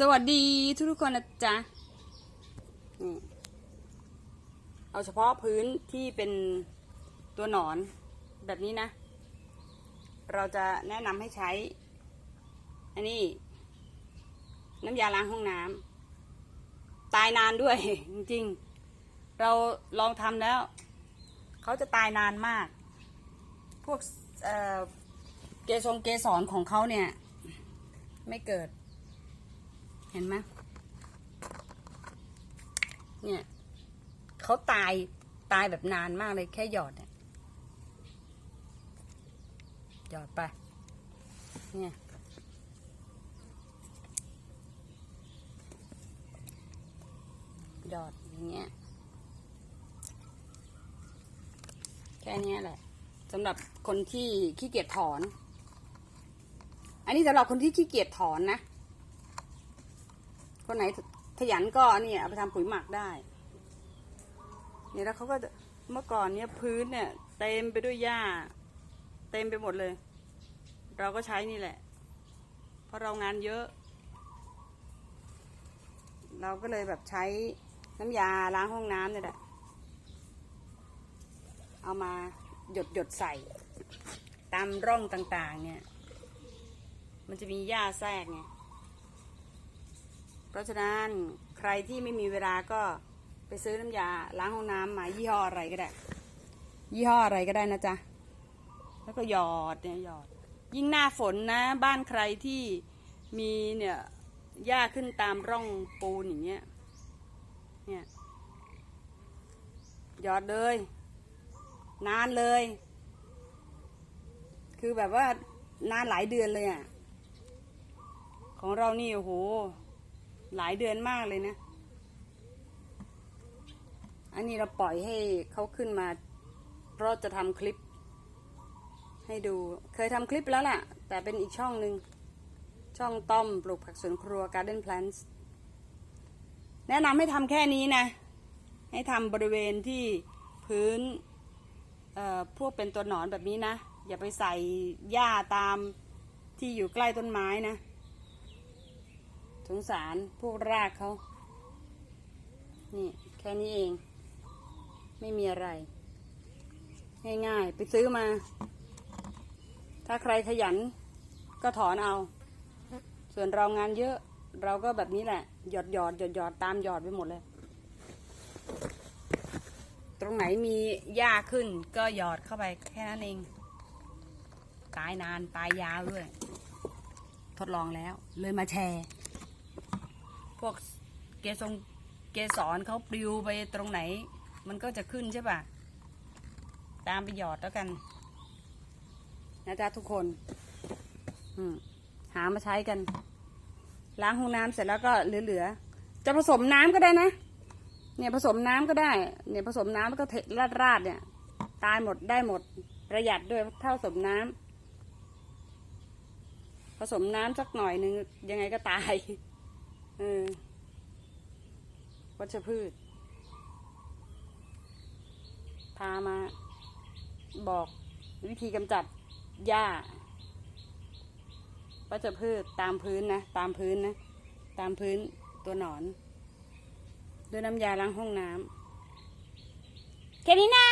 สวัสดีทุกทุกๆคนนะจ๊ะนี่เอาเฉพาะพื้นที่เป็นตัวหนอนแบบนี้นะ เราจะแนะนำให้ใช้ อันนี้ น้ำยาล้างห้องน้ำตายนานด้วย จริงๆ เราลองทำแล้ว เขาจะตายนานมาก พวกเอ่อเกสรเกสรของเขาเนี่ย ไม่เกิด เห็นไหมเนี่ยเขาตายตายแบบนานมากเลยแค่หยอดเนี่ยหยอดไป เนี่ย หยอดอย่างเงี้ย แค่นี้แหละสำหรับคนที่ขี้เกียจถอน อันนี้สำหรับคนที่ขี้เกียจถอนนะ คนไหนขยันก็เนี่ยเอาไปทำปุ๋ยหมักได้ เนี่ยแล้วเขาก็เมื่อก่อนเนี่ยพื้นเนี่ย เต็มไปด้วยหญ้า เต็มไปหมดเลย เราก็ใช้นี่แหละ เพราะเรางานเยอะ เราก็เลยแบบใช้น้ำยาล้างห้องน้ำเนี่ยแหละเอามาหยดหยดใส่ ตามร่องต่าง ๆ เนี่ย มันจะมีหญ้าแทรกไง เพราะฉะนั้นใครที่ไม่มีเวลาก็ไปซื้อน้ำยาล้างห้องน้ำมายี่ห้ออะไรก็ได้ ยี่ห้ออะไรก็ได้นะจ๊ะ แล้วก็หยอดเนี่ยหยอด ยิ่งหน้าฝนนะ บ้านใครที่มีเนี่ยหญ้าขึ้นตามร่องปูนอย่างเงี้ย เนี่ยหยอดเลย นานเลย คือแบบว่านานหลายเดือนเลยอะ ของเรานี่โอ้โห หลายเดือนมากเลยนะ อันนี้เราปล่อยให้เขาขึ้นมา เพราะจะทำคลิป ให้ดู เคยทำคลิปแล้วล่ะ แต่เป็นอีกช่องหนึ่ง ช่องต้อมปลูกผักสวนครัว Garden Plants แนะนำให้ทำแค่นี้นะ ให้ทำบริเวณที่พื้นพวกเป็นตัวหนอนแบบนี้นะ อย่าไปใส่หญ้าตามที่อยู่ใกล้ต้นไม้นะ สงสารพวกรากเขา นี่ แค่นี้เอง ไม่มีอะไร ง่ายๆ ไปซื้อมา ถ้าใครขยันก็ถอนเอา ส่วนเรางานเยอะ เราก็แบบนี้แหละ หยอดหยอดหยอดหยอดตามหยอดไปหมดเลย ตรงไหนมีหญ้าขึ้น ก็หยอดเข้าไปแค่นั้นเอง ตายนานตายยาวด้วย ทดลองแล้วเลยมาแชร์ วกเกสรเกสรเขาปลิวไปตรงไหน มันก็จะขึ้นใช่ป่ะตามไปหยอดแล้วกัน นะจ๊ะทุกคนหามาใช้กัน ล้างห้องน้ำเสร็จแล้วก็เหลือๆจะผสมน้ำก็ได้นะ เนี่ยผสมน้ำก็ได้ เนี่ยผสมน้ำแล้วก็เทราดราดเนี่ย ตายหมดได้หมดประหยัดด้วยถ้าผสมน้ำผสมน้ำสักหน่อยหนึ่งยังไงก็ตาย เออ วัชพืช พามา บอกวิธีกำจัดหญ้า วัชพืชตามพื้นนะ ตามพื้นนะ ตามพื้นตัวหนอน ด้วยน้ำยาล้างห้องน้ำแค่นี้นะ